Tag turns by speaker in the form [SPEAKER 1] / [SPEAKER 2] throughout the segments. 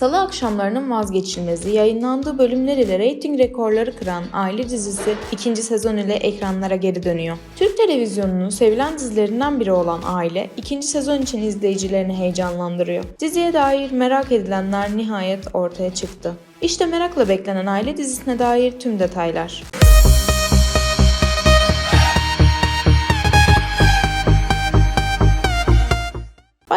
[SPEAKER 1] Salı akşamlarının vazgeçilmezi yayınlandığı bölümler ile reyting rekorları kıran Aile dizisi ikinci sezon ile ekranlara geri dönüyor. Türk televizyonunun sevilen dizilerinden biri olan Aile ikinci sezon için izleyicilerini heyecanlandırıyor. Diziye dair merak edilenler nihayet ortaya çıktı. İşte merakla beklenen Aile dizisine dair tüm detaylar.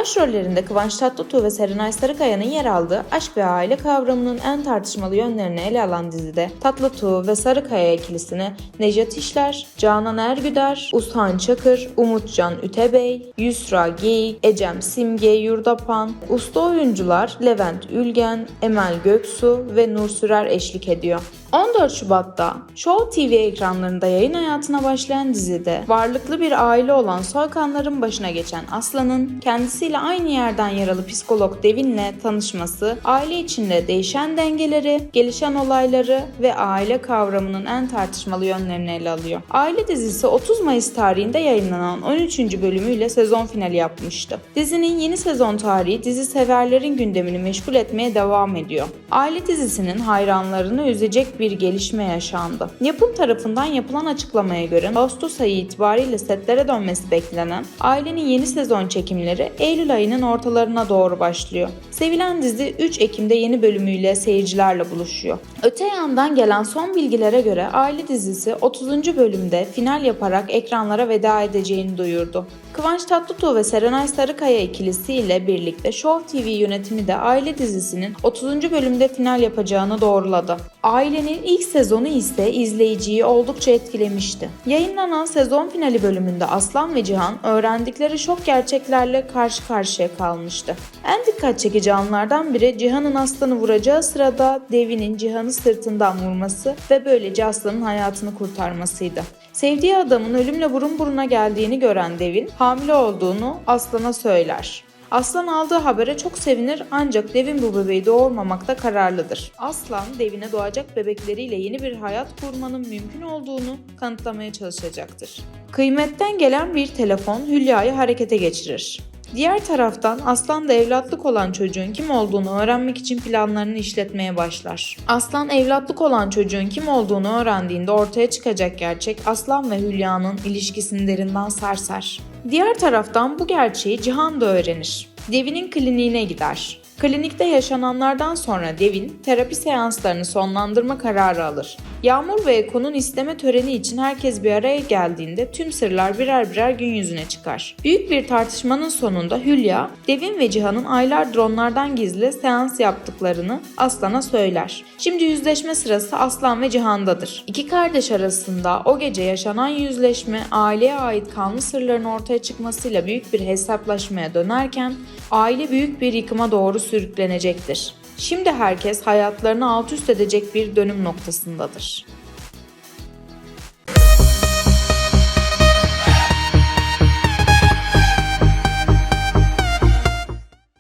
[SPEAKER 1] Başrollerinde Kıvanç Tatlıtuğ ve Serenay Sarıkaya'nın yer aldığı aşk ve aile kavramının en tartışmalı yönlerini ele alan dizide Tatlıtuğ ve Sarıkaya ikilisini Nejat İşler, Canan Ergüder, Ushan Çakır, Umutcan Ütebey, Yusra Geyik, Ecem Simge Yurdapan, usta oyuncular Levent Ülgen, Emel Göksu ve Nur Sürer eşlik ediyor. 14 Şubat'ta Show TV ekranlarında yayın hayatına başlayan dizide varlıklı bir aile olan Soykanların başına geçen Aslan'ın kendisiyle aynı yerden yaralı psikolog Devin'le tanışması, aile içinde değişen dengeleri, gelişen olayları ve aile kavramının en tartışmalı yönlerini ele alıyor. Aile dizisi 30 Mayıs tarihinde yayınlanan 13. bölümüyle sezon finali yapmıştı. Dizinin yeni sezon tarihi dizi severlerin gündemini meşgul etmeye devam ediyor. Aile dizisinin hayranlarını üzecek bir gelişme yaşandı. Yapım tarafından yapılan açıklamaya göre Ağustos ayı itibariyle setlere dönmesi beklenen ailenin yeni sezon çekimleri Eylül ayının ortalarına doğru başlıyor. Sevilen dizi 3 Ekim'de yeni bölümüyle seyircilerle buluşuyor. Öte yandan gelen son bilgilere göre aile dizisi 30. bölümde final yaparak ekranlara veda edeceğini duyurdu. Kıvanç Tatlıtuğ ve Serenay Sarıkaya ikilisi ile birlikte Show TV yönetimi de aile dizisinin 30. bölümde final yapacağını doğruladı. Ailenin ilk sezonu ise izleyiciyi oldukça etkilemişti. Yayınlanan sezon finali bölümünde Aslan ve Cihan öğrendikleri şok gerçeklerle karşı karşıya kalmıştı. En dikkat çekici anlardan biri Cihan'ın Aslan'ı vuracağı sırada Devi'nin Cihan'ı sırtından vurması ve böylece Aslan'ın hayatını kurtarmasıydı. Sevdiği adamın ölümle burun buruna geldiğini gören Devin hamile olduğunu Aslan'a söyler. Aslan aldığı habere çok sevinir ancak Devin bu bebeği doğurmamakta kararlıdır. Aslan Devin'e doğacak bebekleriyle yeni bir hayat kurmanın mümkün olduğunu kanıtlamaya çalışacaktır. Kıymetten gelen bir telefon Hülya'yı harekete geçirir. Diğer taraftan Aslan da evlatlık olan çocuğun kim olduğunu öğrenmek için planlarını işletmeye başlar. Aslan evlatlık olan çocuğun kim olduğunu öğrendiğinde ortaya çıkacak gerçek Aslan ve Hülya'nın ilişkisini derinden sarsar. Diğer taraftan bu gerçeği Cihan da öğrenir. Devin'in kliniğine gider. Klinikte yaşananlardan sonra Devin terapi seanslarını sonlandırma kararı alır. Yağmur ve Eko'nun isteme töreni için herkes bir araya geldiğinde tüm sırlar birer birer gün yüzüne çıkar. Büyük bir tartışmanın sonunda Hülya, Devin ve Cihan'ın aylardır onlardan gizli seans yaptıklarını Aslan'a söyler. Şimdi yüzleşme sırası Aslan ve Cihan'dadır. İki kardeş arasında o gece yaşanan yüzleşme aileye ait kanlı sırların ortaya çıkmasıyla büyük bir hesaplaşmaya dönerken aile büyük bir yıkıma doğru sürüklenecektir. Şimdi herkes hayatlarını alt üst edecek bir dönüm noktasındadır.